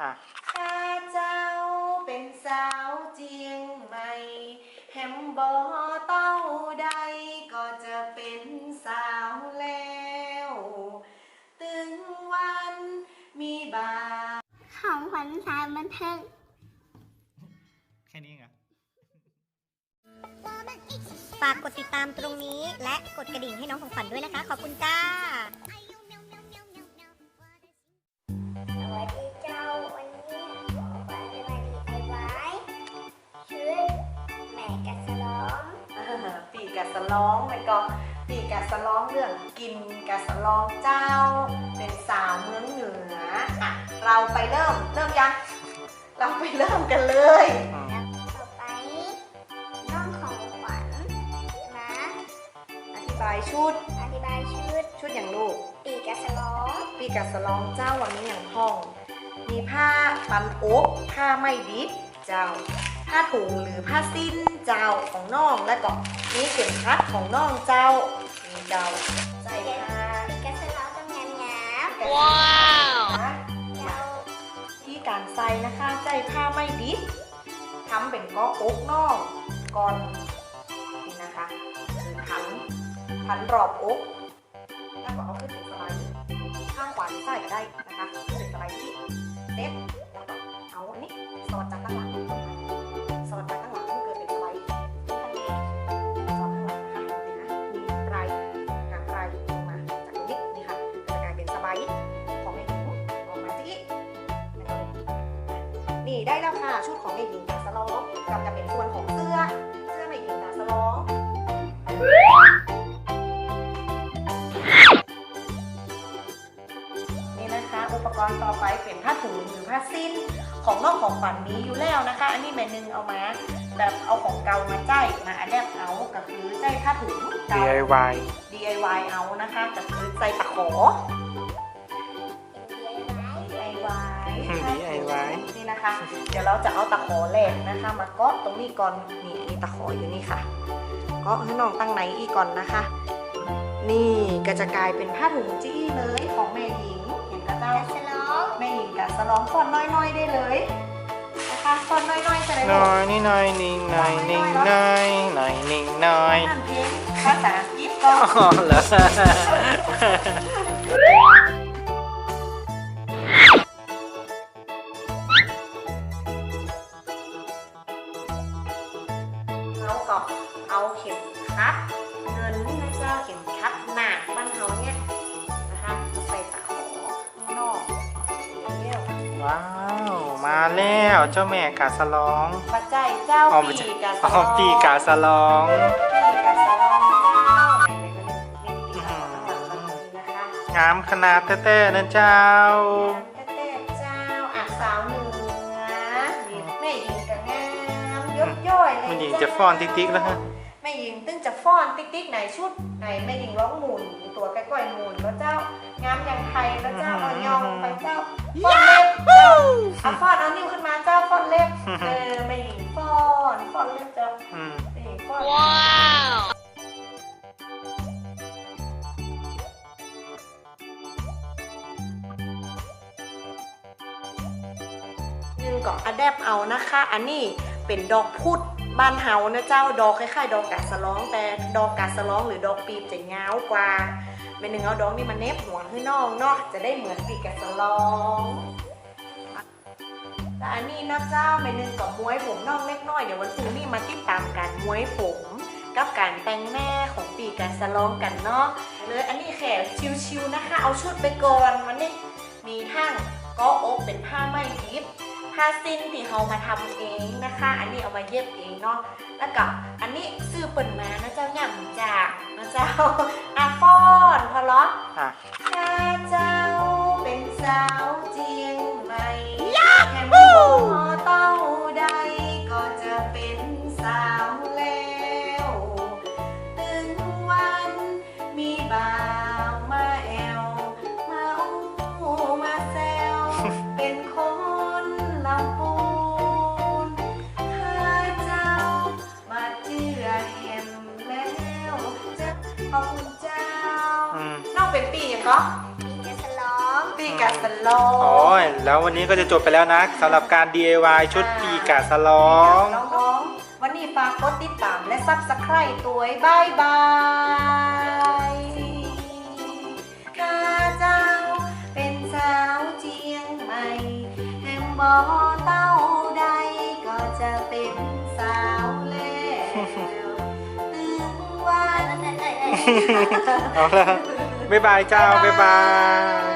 อะถ้าเจ้าเป็นสาวเจียงใหม่แฮมบอเต้าใดก็จะเป็นสาวแล้ว ตึงวันมีบาของขวัญสายบันเทิงแค่นี้เหรอฝากกดติดตามตรงนี้และกดกระดิ่งให้น้องของขวัญด้วยนะคะ ขอบคุณจ้า ปีกะสะล้องมันก็ปีกะสะล้องเรื่องกินกะสะล้องเจ้า เป็นสาวเมืองเหนืออะเราไปเริ่มเริ่มยัง เราไปเริ่มกันเลยอืมแล้วต่อไปน้องของขวัญมาอธิบายชุด อธิบายชุด ชุดอย่างลูก ปีกกัสล้อมปีกะสะลองเจ้าวันนี้อย่างห้อง มีผ้าปันอกผ้าไม่ดิบเจ้า ผ้าถุงหรือผ้าสิ้นเจ้าของน้องและก็ มีเข็มขัดของน้องเจ้ามีเจ้าใส่ผ้าปีกกัสล้อมต้องงามงามว้าวเจ้าที่การใส่นะคะใจผ้าไม่ดิบทำเป็นก้อกน้องก่อนนี่นะคะคือพันพันรอบอกแล้วก็เอาขึ้นเป็นสไลด์ข้างขวาหรือซ้ายก็ได้นะคะขึ้นเป็นสไลด์ที่เซ็ตแล้วก็เอาอันนี้สอดจากข้างหลัง ได้แล้วค่ะชุดของเด็กหญิงตาสลองกับจะเป็นส่วนของเสื้อ เสื้อเด็กหญิงตาสลองนี่นะคะอุปกรณ์ต่อไปเป็นผ้าถุงหรือผ้าสิ้นของนอกของฝันนี้อยู่แล้วนะคะ อันนี้แม่นึงเอามาแบบเอาของเก่ามาใจมาอัดแอปเอาก็คือใจผ้าถุงเก่า DIY DIY เอานะคะก็คือใจตะขอ นี่นะคะ เดี๋ยวเราจะเอาตะขอแหลกนะคะ มาเกาะตรงนี้ก่อนนี่มีตะขออยู่นี่ค่ะเกาะให้น้องตั้งไหนอีกก่อนนะคะ นี่ก็จะกลายเป็นผ้าถุงจี้เลยของแม่หญิงเห็นกระเจ้ากัสล้อมแม่หญิงกับสลองฟอนน้อยๆได้เลยนะคะฟอนน้อยๆจะได้น้อยนี่น้อยนิ่งน้อยนิ่งน้อยหน่อยนิ่งน้อยนั่นเพลงภาษาอังกฤษก็อ๋อเหรอ แล้วเจ้าแม่กาสลองปัจจัยเจ้าอ๋อปีไม่ใช่กาสอ๋ลอองปีกาสลอง ปีกาสลองเจ้าไหนๆก็เลยมีปีกาสลองนะคะงามขนาดแท้ๆนะเจ้าเต้เจ้าอะสาวเหนือนี่แม่หญิงกับงามยกย่อยเลยมันหญิงเาจะฟ้อนติ๊กๆแล้วฮะแม่หญิงตึ้งจะฟ้อนติ๊กๆไหนชุดไหนแม่หญิงร้องหมุนตัวใกล้ๆหมุนแล้วเจ้างามอย่างไทยแล้วเจ้าเอายองลงไปเจ้าฟ้อนเล็บเจ้า เอาฟ้อนเอานิ้วขึ้นมาเจ้าฟ้อนเล็บเออแม่หญิงฟ้อนฟ้อนเล็บเจ้าอืมแม่หญิงฟ้อนหนึ่งก็อะแดปเอานะคะ อันนี้เป็นดอกพุดบ้านเฮานะเจ้าดอกคล้ายๆดอกกาสะล้อง แต่ดอกกาสะล้องหรือดอกปีบจะยาวกว่าเป็นหนึ่งเอาดอกนี้มาเน็บหัวให้น้องเนาะจะได้เหมือนปีกกาสะล้อง แต่อันนี้นะเจ้าเป็นหนึ่งกับม้วยผมน้องเล็กน้อยเดี๋ยววันพรุ่งนี้มาติดตามการม้วยผม กับการแต่งหน้าของปีกกาสะล้องกันเนาะเลยอันนี้แค่ชิวๆนะคะ เอาชุดไปก่อนวันนี้มีทั้งก็อกเป็นผ้าไหมยิบผ้าสิ้นที่เขามาทำเองนะคะ อันนี้เอามาเย็บเองเนาะแล้วก็อันนี้ซื้อเปิ่นมานะเจ้าหย่ำจากนะเจ้าอาฟอนพอล้ออะถ้าเจ้า ก็ปีกัสล้อมปีกะาสลองโอ้ยแล้ววันนี้ก็จะจบไปแล้วนะสำหรับการ DIY ชุดปีกาสลองน้องๆวันนี้ฝากกดติดตามและซับสไครต์ตัวบายบายข้าเจ้าเป็นสาวเจียงใหม่แห่งบ่อเต้าใดก็จะเป็นสาวแล้วถึงวันเอาละ บ๊ายบายเจ้าบ๊ายบาย